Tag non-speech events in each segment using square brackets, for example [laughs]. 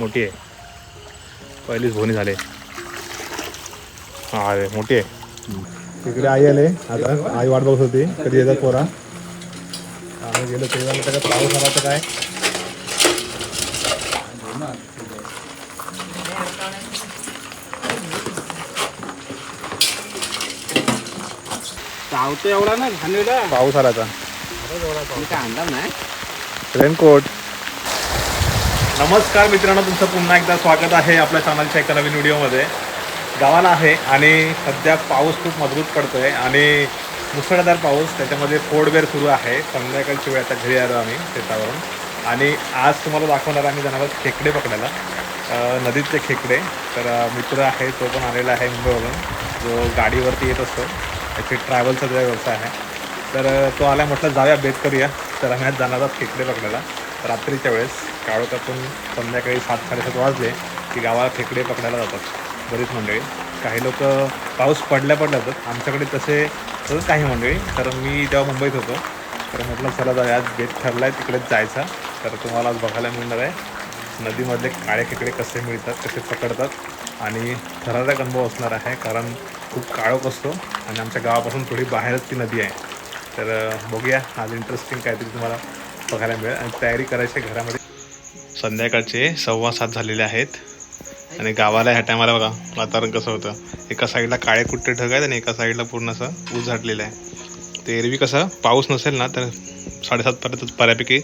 मोठी आहे. पहिलीच भोनी झाले. हा अरे मोठी आहे. तिकडे आई आले. आता आई वाट बघत होती. कधी येतात पोरा? आम्ही गेलो तेव्हा मग त्याच्यात पाऊस आला तर काय? चावतो एवढा ना पाऊस आला आता. मी काय आणला नाही रेनकोट नमस्कार मित्रांनो तुमचं पुन्हा एकदा स्वागत आहे आपल्या चॅनलच्या एका नवीन व्हिडिओमध्ये गावाला आहे आणि सध्या पाऊस खूप मजबूत पडतो आहे आणि मुसळधार पाऊस त्याच्यामध्ये फोडवेर सुरू आहे. संध्याकाळची वेळ आता घरी आलो आम्ही शेतावरून. आणि आज तुम्हाला दाखवणार आम्ही जाणार आहोत खेकडे पकडायला. नदीतले खेकडे. तर मित्र आहे तो पण आलेला आहे मुंबईवरून. जो गाडीवरती येत असतो. त्याची ट्रॅव्हलचा जो व्यवसाय आहे. तर तो आला म्हटलं जाऊया बेत करूया. तर आम्ही आज जाणार आहोत खेकडे पकडायला. रात्रीच्या वेळेस काळोखातून संध्याकाळी सात साडेसात वाजले की गावाला खेकडे पकडायला जातात बरीच मंडळी. काही लोक पाऊस पडल्या पडल्या जातात. आमच्याकडे तसे तसंच काही मंडळी. तर मी तेव्हा मुंबईत होतो तर म्हटलं चला जाऊया आज बेत ठरला आहे तिकडेच जायचा. तर तुम्हाला आज बघायला मिळणार आहे नदीमधले काळे खेकडे कसे मिळतात कसे पकडतात आणि थरारक अनुभव असणार आहे. कारण खूप काळोख असतो आणि आमच्या गावापासून थोडी बाहेरच ती नदी आहे. तर बघूया. आज इंटरेस्टिंग काहीतरी तुम्हाला बघायला मिळेल. आणि तयारी करायची घरामध्ये. संध्याकाळचे सव्वा सात झालेले आहेत. आणि गावाला ह्या टायमाला बघा वातावरण कसं होतं. एका साईडला काळे कुट्टे ढग आहेत आणि एका साईडला पूर्ण असं ऊस झाडलेलं आहे. ते एरवी कसं पाऊस नसेल ना तर साडेसातपर्यंत बऱ्यापैकी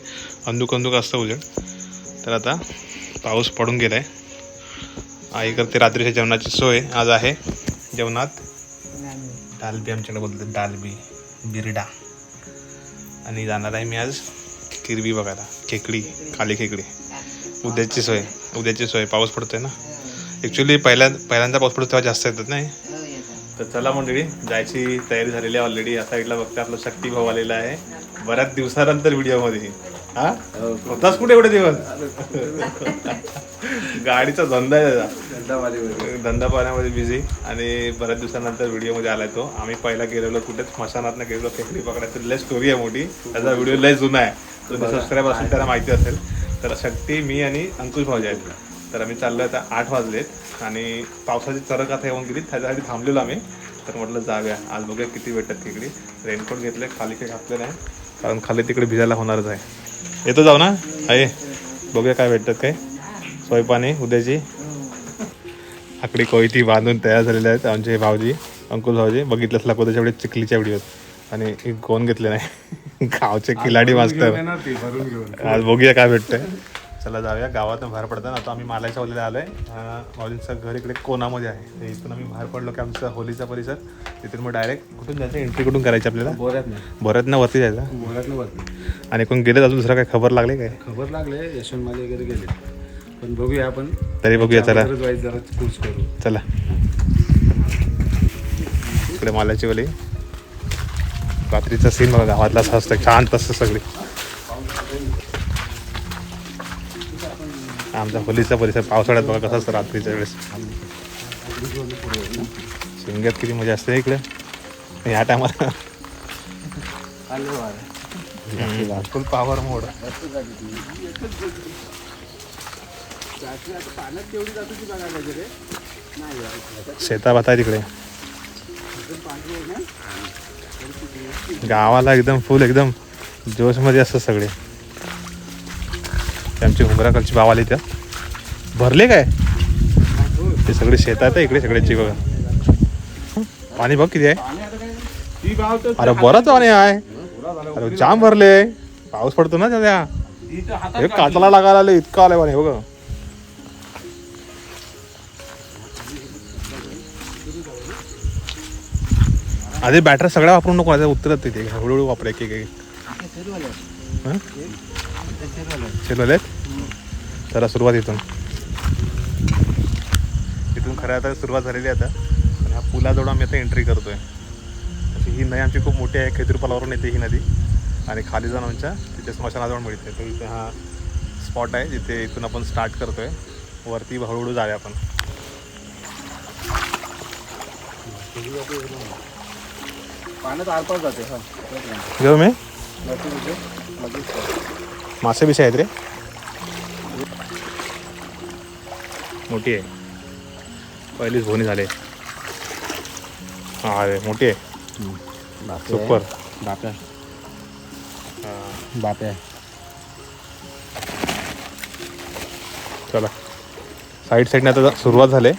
अंदुक अंदुक असतं उजेड. तर आता पाऊस पडून गेला आहे आई करते रात्रीच्या जेवणाची सोय. आज आहे जेवणात डालबी आमच्याकडे बोलते डालबी बिरडा. आणि जाणार आहे मी आज किरवी बघायला. खेकडी खाली खेकडी. उद्याची सोय. उद्याची सोय. पाऊस पडतोय ना? ॲक्च्युली पहिल्या पहिल्यांदा पाऊस पडतो तेव्हा जास्त येतात नाही? तर चला मंडळी जायची तयारी झालेली आहे ऑलरेडी या साईडला बघते आपला शक्ती भाऊ आलेला आहे. बऱ्याच दिवसानंतर व्हिडिओमध्ये हा? होताच कुठे एवढे दिवस? [laughs] गाडीचा धंदा आहे त्याचा धंदा पाण्यामध्ये बिझी आणि बऱ्याच दिवसानंतर व्हिडिओमध्ये आलाय तो. आम्ही पहिला गेलेलो कुठेच. स्मशानात गेलेलो. खेकडी पकडायची. लय स्टोरी आहे मोठी. त्याचा व्हिडिओ लय जुना आहे. तुम्ही सबस्क्राईब असेल त्याला माहिती असेल. तर शक्ती मी आणि अंकुश भाऊजी आहेत. तर आम्ही चाललो आता आठ वाजलेत आणि पावसाची चरक आता येऊन गेली. त्याच्यासाठी थांबलेलो आम्ही. तर म्हटलं जाऊया. आज बघूया किती भेटतात खेकडी रेनकोट घेतले खाली काही घातले नाही कारण खाली तिकडे भिजायला होणारच आहे. येतो जाऊ ना? आहे बघूया काय भेटतात काय. सोयपाणी उद्याची. आकडी कोयती बांधून तयार झालेल्या आहेत आमचे भाऊजी अंकुल भाऊजी. बघितलंच लागतो त्याच्याकडे चिखलीच्या व्हिडिओत आणि कोण घेतले नाही. गावचे किलाडी मास्तर. आज बघूया काय भेटतंय. चला जाऊया गावातून बाहेर पडताना. आता आम्ही मालाच्या होलीला आलोय. भाऊजींचं घर इकडे कोणामध्ये आहे. इथून आम्ही बाहेर पडलो की आमचा होलीचा परिसर. तिथून मग डायरेक्ट कुठून जायचं? एंट्री कुठून करायची आपल्याला? बोऱ्यात बऱ्यात ना वरती जायचं. बोऱ्यात वरती. आणि कोण गेले अजून? दुसरा काय खबर लागली काय? खबर लागले यशवंत माले वगैरे गेले. पण बघूया आपण. तरी बघूया चला. अगोदरच वाईट जरा कूच करू. चला. इकडे मालाची वाली. रात्रीचा सीन बघा गावातला असं असतं शांत असतं सगळी. आमचा होलीचा परिसर पावसाळ्यात बघा कसा असतं रात्रीच्या वेळेस. शिमग्यात किती मजा असते इकडे. ह्या टायमाला फुल पॉवर मोड शेता भात आहे तिकडे. गावाला एकदम फुल एकदम जोशमध्ये असतात सगळे. ते आमची घुमराकडची भाव आली त्या भरले काय? ते सगळे शेतात आहे इकडे सगळ्याची बघा. पाणी बघ किती आहे. अरे बरंच पाणी आहे. अरे जाम भरले. पाऊस पडतो ना त्या ती कातला लागायला आलं आलाय पाणी बघा. आधी बॅटर सगळ्या वापरून नको आता उतरत तिथे हळूहळू वापर एक एक एक. हं? आहेत? सुरुवात इथून. इथून खरं आता सुरुवात झालेली आहे आता. आणि ह्या पुलाजवळ आम्ही आता एंट्री करतोय. अशी ही नदी आमची खूप मोठी आहे. खेतुरपालावरून येते ही नदी. आणि खाली जाऊन आमच्या तिथे स्मशानाजवळ मिळते. तर इथे हा स्पॉट आहे जिथे इथून आपण स्टार्ट करतोय. वरती हळूहळू जाऊया आपण. घेऊ मी? मासे बिसे आहेत रे. मोठी आहे. पहिलीच भोनी झाले. हा रे मोठी आहे. सुपर. बाप्या बाप्या चला. साईड साईडने आता सुरुवात झाले.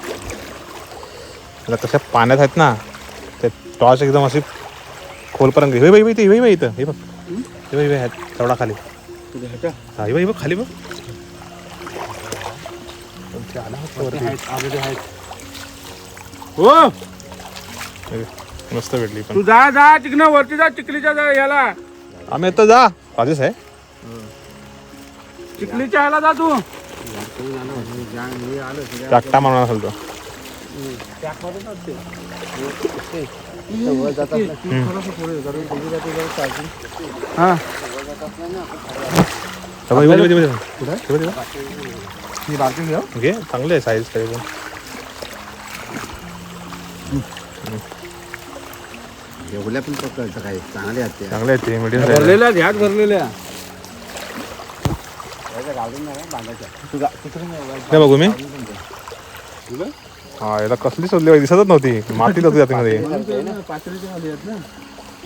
आता तशा पाण्यात आहेत ना ते टॉर्च एकदम अशी खोलपर्यंत हे बाई ते हे बाई इथं. हे बघ. हे बाई आहेत तेवढा खाली. हा हे बाई बघ खाली बघ. आला हो मस्त भेटली पण. तू जा जा तिकडनं वरती जा चिखलीच्या जा याला आम्ही आता जा. राजेश आहे. चिखलीच्या याला जा तू. टाकटा मारून असेल तो हा. हे हे हे हे? हे हे. घे चांगले आहे साईज काही पण. एवढ्या पण काही चांगले आहेत ते चांगले आहेत ते मिडियम भरलेल्या ह्यात भरलेल्या. हे बघू मी. हा याला कसली शोधली बाई, दिसतच नव्हती. माती होती त्यामध्ये पाचरीच्या मध्ये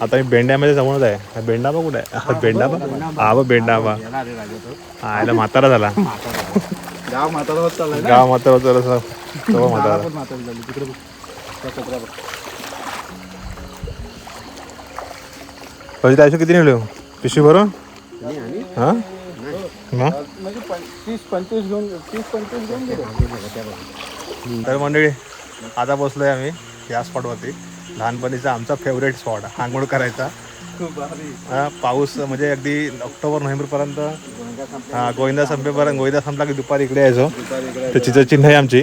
आता मी बेंड्यामध्ये जमवत आहे. हा बेंडा बघ कुठे आहे? हा बेंडा बघ. हा बा हा. याला म्हातारा झाला. गाव म्हातारा होत ना? गाव म्हातारा होतं असं तेव्हा म्हातारा कधी त्याशी किती नेलो पिशवी भरून? हा? म्हणजे तीस पंचवीस घेऊन तीस पंचवीस घेऊन गेले. तर मंडळी आता बसलोय आम्ही या स्पॉटवरती लहानपणीचा आमचा फेवरेट स्पॉट आंघोळ करायचा हा, पाऊस म्हणजे अगदी ऑक्टोबर नोव्हेंबरपर्यंत. हा गोविंदा संपेपर्यंत. गोविंदा संपला की दुपारी इकडे यायचो. तर चित्र चिन्ह आहे आमची.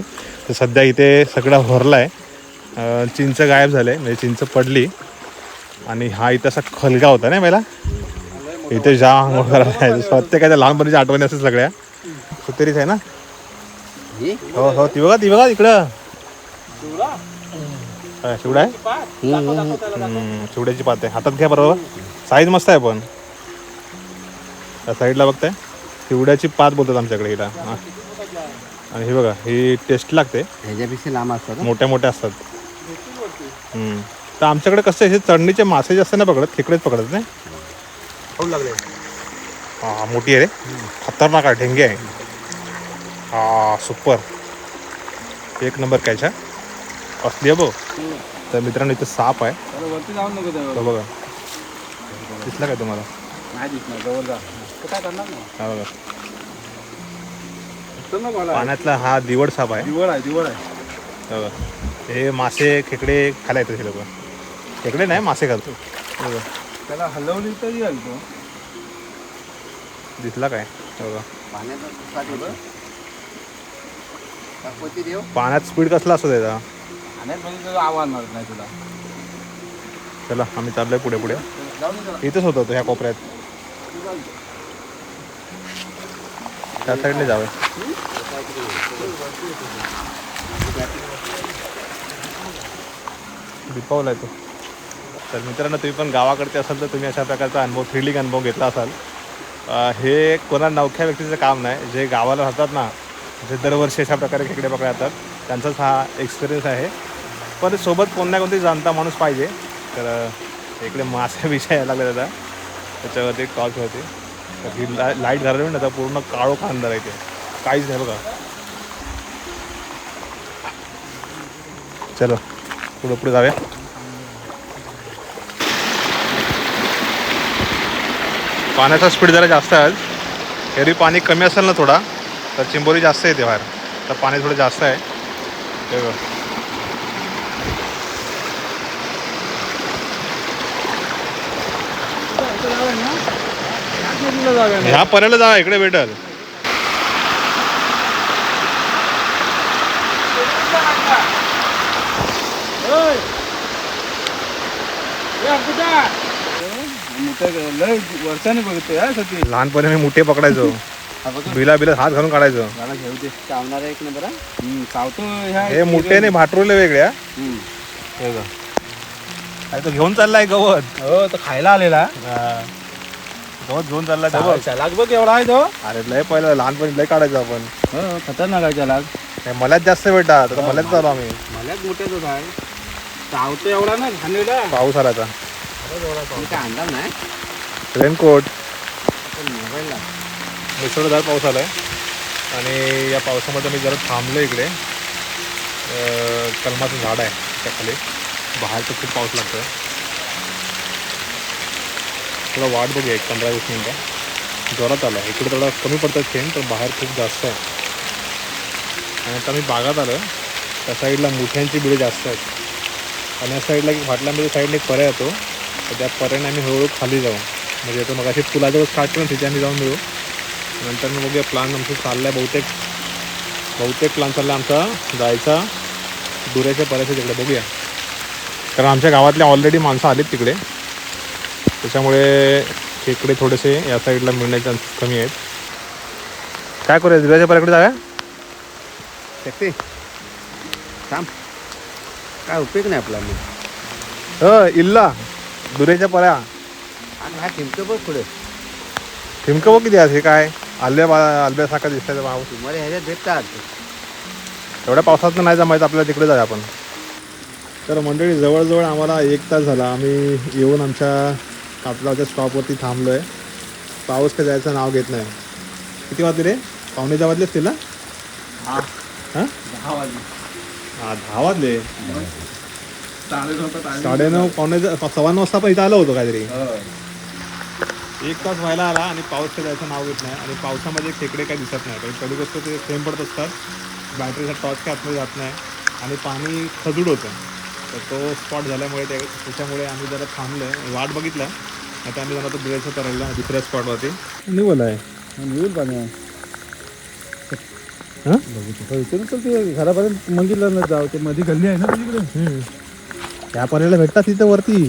तर सध्या इथे सगळा भरला आहे चिंच गायब झाले. म्हणजे चिंच पडली. आणि हा इथं असा खलगा होता ना पहिला? इथे जा आंघोळ करायला. प्रत्येकाच्या लहानपणीच्या आठवणी असतात सगळ्या. सुतेरीच आहे ना? ही? हो ती बघा ती बघा इकडं. शिवडा आहे? शिवड्याची पात आहे. हातात घ्या बरोबर. साईज मस्त आहे पण. त्या साईडला बघताय. शिवड्याची पात बोलतात आमच्याकडे हिला. हा. आणि हे बघा ही टेस्ट लागते. ह्याच्यापेक्षा लांब असतात? मोठ्या मोठ्या असतात. तर आमच्याकडे कसं आहे, हे चढणीचे मासे जास्त नाही पकडत खेकडेच पकडत नाही? खाऊ लागले. हा मोठी आहे रे. खतरनाक आहे ढेंगे आहे. हा सुपर एक नंबर कॅच आहे. असली आहे बघ. तर मित्रांनो इथं साप आहे. अरे वरती जाऊन नको त्यावर. तो बघा. दिसला काय तुम्हाला? नाही दिसणार जवळ जा. तर काय करणार ना हा बघा. चल ना मला पाण्यातला हा दिवड साप आहे. दिवळ आहे दिवळ आहे. हे बघा. हे मासे खेकडे खायला येतात हे लोक. खेकडे नाही मासे खातो. हे बघा. त्याला हलवली तरी येईल तो दिसला काय? बघा. पाण्याचा देव. पाण्यात स्पीड कसला असतो त्याचा? आणि म्हणजे त्याला आवाज मारत नाही तुला. चला आम्ही चाललोय पुढे पुढे. जाऊन दे त्याला. इथंच होतो तो ह्या कोपऱ्यात. त्या साईडने जावं दीपावला तो. तर मित्रांनो तुम्ही पण गावाकडचे असाल तर तुम्ही अशा प्रकारचा अनुभव थ्रिलिंग अनुभव घेतला असाल. हे कोणा नवख्या व्यक्तीचं काम नाही. जे गावाला राहतात ना जे दरवर्षी अशा प्रकारे खेकडे पकडे जातात त्यांचाच हा एक्सपिरियन्स आहे. पण सोबत कोण ना कोणतरी जाणता माणूस पाहिजे. तर इकडे मासे विषय यायला लागले दादा त्याच्यावरती टॉर्च होती. तर ही ला लाइट झाली ना तर पूर्ण काळो खांदार आहे ते. काहीच नाही बघा. चलो पुढं पुढे जाऊया. पाण्याचा स्पीड जरा जास्त आहे आज. एरवी पाणी कमी असेल ना थोडा तर चिंबोरी जास्त येते बाहेर. तर पाणी थोडं जास्त आहे. ते ह्या पर्याला जा इकडे भेटल. कुठं मोठं लय वर्षाने बघतोय हा सती लहानपणी मी मुठे पकडायचो. हा बिला बिला हात घालून काढायचो. मला घेऊ दे. चावणारा एक नंबर हं? हम्म, चावतो ह्या हे मुठेने भाटरुले वेगळ्या. हम्म. हे तो घेऊन चाललाय गवत. हो तो खायला आलेला. हा. गवत घेऊन चाललाय तो बघ चलाक बघ एवढा आहे तो? अरे लय पहिला लहानपणी लय काढायचो आपण. हो खतरनाक आहे चलाक मलाच जास्त भेटतात आता मलाच चालू आम्ही. मलाच मोठ्याच आहे. चावतो एवढा ना घाणेरडा पाऊस आला आता. आणला नाही रेनकोट मोबाईलला मुसळधार पाऊस आलाय. आणि या पावसामध्ये मी जरा थांबलो इकडे. कलमाचं झाड आहे त्या खाली बाहेर तर खूप पाऊस लागतोय. थोडा वाट बघूया एक पंधरा वीस मिनटं. जोरात आला इकडे थोडा कमी पडतात थेंब पण बाहेर खूप जास्त आहे. आणि आता मी बागात आलो त्या साईडला मुठ्यांची बिळे जास्त आहेत. आणि या साईडला फाटल्यामध्ये साईडला एक पर्याय येतो तर त्या पर्याने आम्ही हळूहळू खाली जाऊ. म्हणजे येतो मग अशी पुलाजवळ स्टार्ट करून तिथे आम्ही जाऊन मिळू नंतर मग बघूया प्लान आमचं चाललं आहे बहुतेक. बहुतेक प्लान चालला आमचा जायचा. दुऱ्याच्या पर्याच्या तिकडे बघूया. कारण आमच्या गावातले ऑलरेडी माणसं आलीत तिकडे. त्याच्यामुळे तिकडे थोडेसे या साईडला मिळण्याचे चान्सेस कमी आहेत. काय करूया? दुऱ्याच्या पर्याकडे जाऊया? शकते थांब. काय उपयोग नाही आपला मग. अ इल्ला. दुऱ्याच्या पर्या आणि हा चिमकं बघ पुढे. ठिमकं बघ किती आहे काय? आल्ब्या बा आल्ब्यासारखा दिसतंय ते पाऊस तुम्हाला ह्याच्यात भेटतात एवढ्या पावसात नाही जमायचं आपल्याला तिकडे जाऊया आपण. तर मंडळी जवळजवळ आम्हाला एक तास झाला. आम्ही येऊन आमच्या कातलावच्या स्टॉपवरती थांबलो आहे पाऊस काय जायचं नाव घेत नाही. किती वाजले रे? पावणे दहा वाजले असतील ना? हा. हां? दहा वाजले. हां दहा वाजले. साडेनऊ पावणे सव्वा नऊ वाजता पण इथं आलो होतो काहीतरी. हो. एक तास व्हायला आला आणि पाऊस जायचं नाव घेत नाही आणि पावसामध्ये खेकडे काही दिसत नाही. कारण कधी गोष्ट ते थेंब पडत असतात. बॅटरीचा टॉर्च काय आतमध्ये जात नाही. आणि पाणी खजूड होतं. तर तो स्पॉट झाल्यामुळे ते त्याच्यामुळे आम्ही जरा थांबलो. आहे वाट बघितला. आता आम्ही जरा तो बिळायचं करायला दुसऱ्या स्पॉटवरती निवल आहे येईल पाणी हां? इकडून तर ते. घरापर्यंत न जाऊ. ते मध्ये गल्ली आहे ना तिकडे त्या पर्याला भेटतात तिथं वरती.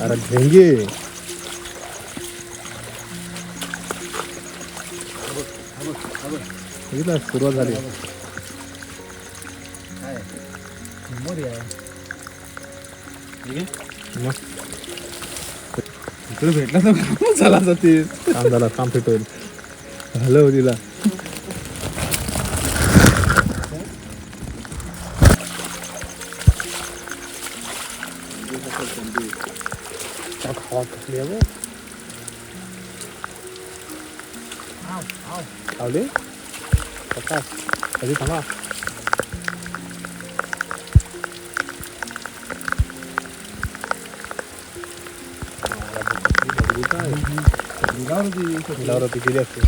अरे बघितलं सुरुवात झाली. इकडे भेटला तर [laughs] चला जाते. काम झाला काम फिट होईल हॅलो तिला. लावली काय कधी थांबा फुलावर पिकेली असते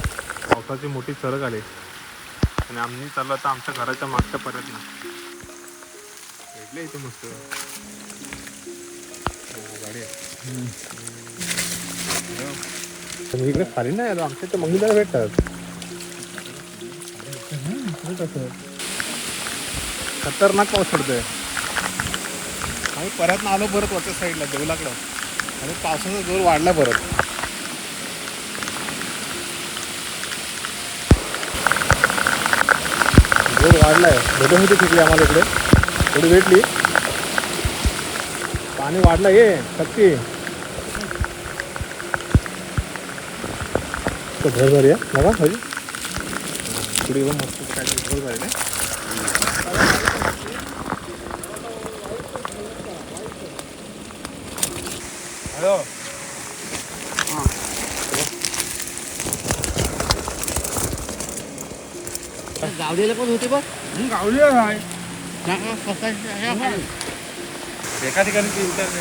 पावसाची मोठी चरक आली. आणि आम्ही चाललो आता आमच्या घराच्या मागच्या पर्यंत ना. भेटले इथे मस्त. हो, गाडी आहे. इकडे खाली नाही आलो. आमच्या इथे मंगीला भेटतात. खतरनाक पाऊस पडतोय. आम्ही परत आलो परत वरच्या साईडला देवलाकडं आणि पावसाचा जोर वाढला परत. जोर वाढलाय. भेटत होती तिकडे आम्हाला इकडे. थोडी भेटली. पाणी वाढलं ये शक्ती घर झाली आहे बघा हजी पुढे येऊन मस्त काय घर झाली ना हॅलो गावडीला पण होते बघ गावली आहे एका ठिकाणी तीन चार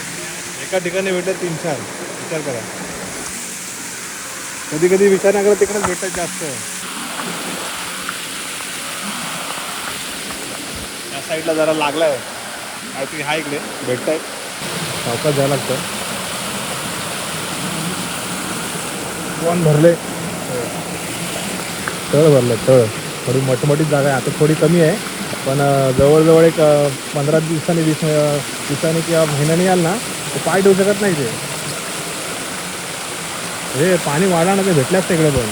एका ठिकाणी भेटत तीन चार विचार करा कधी कधी विचार नाही करत तिकडेच जास्त. या साईडला जरा लागलाय. काहीतरी हा इकडे. भेटत आहे सावकाश जायला लागतं कोण भरले? तळ भरलं तळ. थोडी मोठमोठी जागा आहे. आता थोडी कमी आहे. पण जवळजवळ एक पंधरा दिवसांनी वीस दिवसांनी किंवा महिन्याने याल ना तर पाय ठेवू शकत नाही ते. हे पाणी वाढा ना ते भेटल्याच तिकडे पण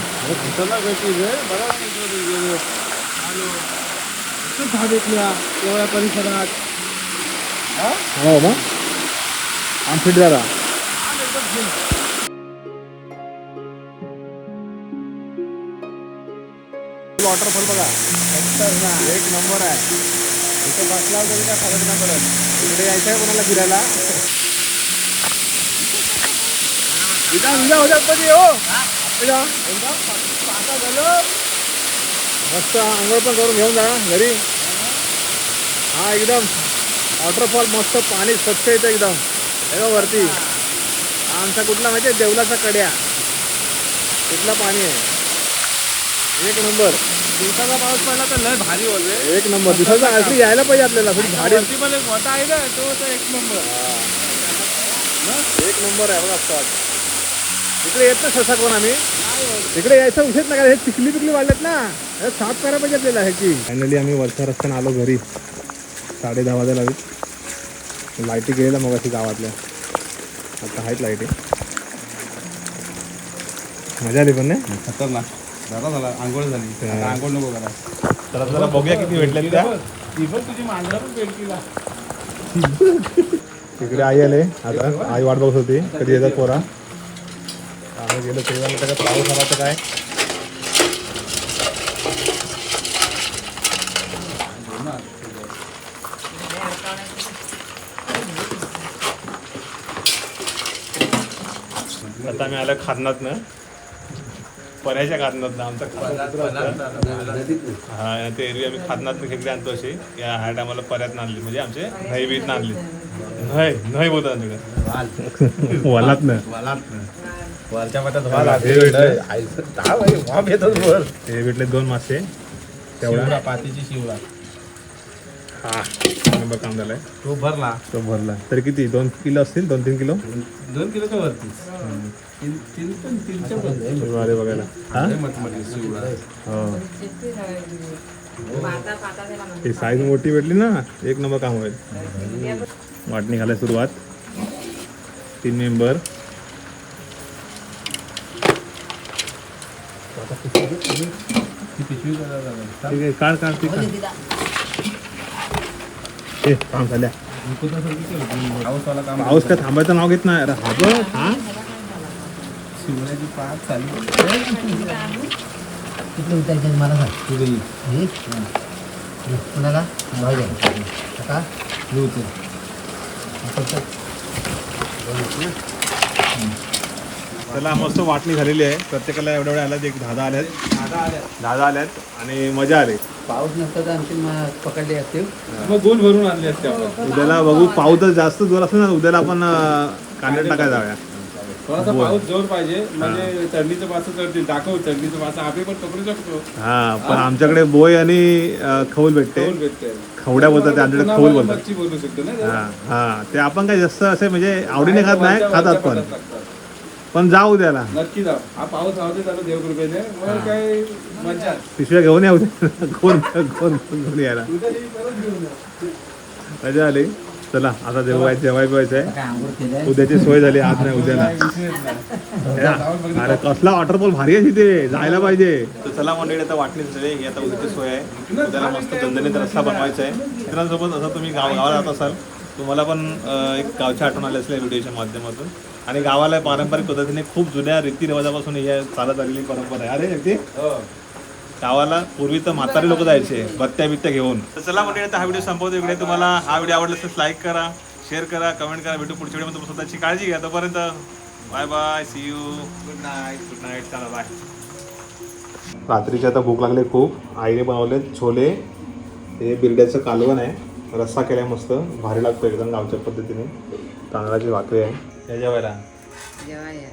एवढ्या परिसरात. हो? मग. आम फिट झाला वॉटरफॉल बघा. एक नंबर आहे. इथं बसला तरी काय फरक नाही पडत इकडे यायचं आहे कोणाला फिरायला विजा विजा हो गणपती हो विजा. आता झालं. मस्त आंघोळ पण करून घेऊन जा घरी. हा एकदम. वॉटरफॉल मस्त पाणी स्वच्छ येतं एकदम. हे वरती. हा आमचा कुठला माहिती आहे? देवलाचा कड्या. तिथला पाणी आहे. एक नंबर. दिवसाचा पाऊस पडला तर लय भारी होते एक नंबर. दिवसाचा असली यायला पाहिजे आपल्याला. थोडी भारी. पण एक मोठा आहे ना तो एक नंबर. एक नंबर आहे बघा इकडे येत ना ससा कोण आम्ही? इकडे यायचं उठेच ना हे चिखली पिकली वाढल्यात ना. हे साफ करायला पाहिजे आपल्याला ह्याची फायनली आम्ही वरच्या रस्त्याने आलो घरी. साडे दहा वाजायला हवी लाईटी गेलेल्या मग अशी गावातल्या. आता आहेत लाईटी. मजा आली पण नाही? खतरनाक. झाला झाला आंघोळ झाली. आता आंघोळ नको करा. तर जरा बघूया किती भेटले त्या. ती पण तुझी मांजरा पण पेटकीला तिकडे आई आले. आता आई वाट बघत होती. कधी येतात पोरा? गेलो तेव्हा का पाऊस आला तर काय. आता आम्ही आलो खादनात ना पर्याच्या खादनात ना आमचा हा ते एरवी आम्ही खादनात खेकडे आणतो अशी. या ह्या टायमाला पर्यात आणली म्हणजे आमचे नाही बीत आणली नाही नाही बोलतात आमच्याकडे. वालात [laughs] ना वरच्या हे भेटले. हे दोन मासे. तेवढा. पातीची शिवला हा. नंबर काम झालाय. तो भरला. तो भरला. तरी किती? दोन किलो असतील? दोन तीन किलो? दोन किलोच्या वरती. तीन तीन पण तीनच्या वरती. अरे बघायला. हा? लय मटमटी शिवला हो. ही साईज मोठी भेटली ना एक नंबर काम होईल. वाटणी घालाय सुरुवात. तीन मेंबर ती पिशवी करा जरा. ठीक आहे काढ काढ ती काढ. ए काम झाल्या. पाऊसवाला काम पाऊस काय थांबायचं नाव घेत नाही. अरे हा बघ हा. शिवण्याची पाच चालू किती उतरायचे मला सांग तुझी ही? कुणाला? भाऊ द्या का त्याला मस्त वाटणी झालेली आहे. प्रत्येकाला एवढ्या एवढ्या आल्यात. एक दहा दहा आल्यात. दहा दहा आल्यात आणि मजा आली. पाऊस नसता तर आमची मा- पकडले असते. मग दोन भरून आणले असते आपण. उद्याला बघू पाऊस जर जास्त जोर असेल ना उद्याला आपण अं, कांदे टाकायला जाऊया. थोडासा पाऊस जोर पाहिजे. म्हणजे चढणीचं पास चढतील दाखव चढणीचं पास. आम्ही पण पकडू शकतो. हा पण आमच्याकडे बोय आणि अं, खौल भेटते. कौल भेटते. खवड्या बोलतात ते आमच्याकडे मग बोलतात. मच्छी बोलू शकतो ना. हा हा. ते आपण काय जास्त असे म्हणजे आवडीने खात नाही खातात पण. पण जाऊ द्याला नक्की जाऊ. हा पाऊस राहू दे त्याला देवकृपेने मग काय मजा पिशव्या घेऊन येऊ दे. कोण कोण घेऊन यायला? उद्या ही परत घेऊन या. मजा आली. चला आता जेवाय जेवाय पिवायचं आहे? उद्याची सोय झाली आज नाही उद्याला काय विषयच नाही. या. अरे कसला वॉटरफॉल भारी आहे तिथे. जायला पाहिजे. तर चला मंडळी आता वाटणी झाली. ही आता उद्याची सोय आहे. उद्याला मस्त दणदणीत रस्ता बनवायचा आहे. मित्रांसोबत असं तुम्ही गाव गावाला जात असाल तुम्हाला पण अं, एक गावची आठवण आली असेल या व्हिडिओच्या माध्यमातून. आणि गावाला पारंपरिक पद्धतीने खूप जुन्या रीतिरिवाजापासून ही चालत आलेली परंपरा आहे. अरे अगदी हो. गावाला पूर्वी तर म्हातारे लोक जायचे बत्त्या बित्त्या घेऊन. तर चला म्हणजे आता हा व्हिडिओ संपवतो इकडे तुम्हाला हा व्हिडिओ आवडला असेल लाईक करा शेअर करा कमेंट करा. भेटू पुढच्या व्हिडिओ तुम्ही स्वतःची काळजी घ्या. तोपर्यंत bye bye see you good night good night चला बाय रात्रीची आता भूक लागली खूप. आईने बनवले छोले. हे बिर्ड्याचं कालवण आहे. रस्सा केलाय मस्त. भारी लागतो एकदम गावच्या पद्धतीने. तांदळाची भाकरी आहे. या जेवायला जेव्हा या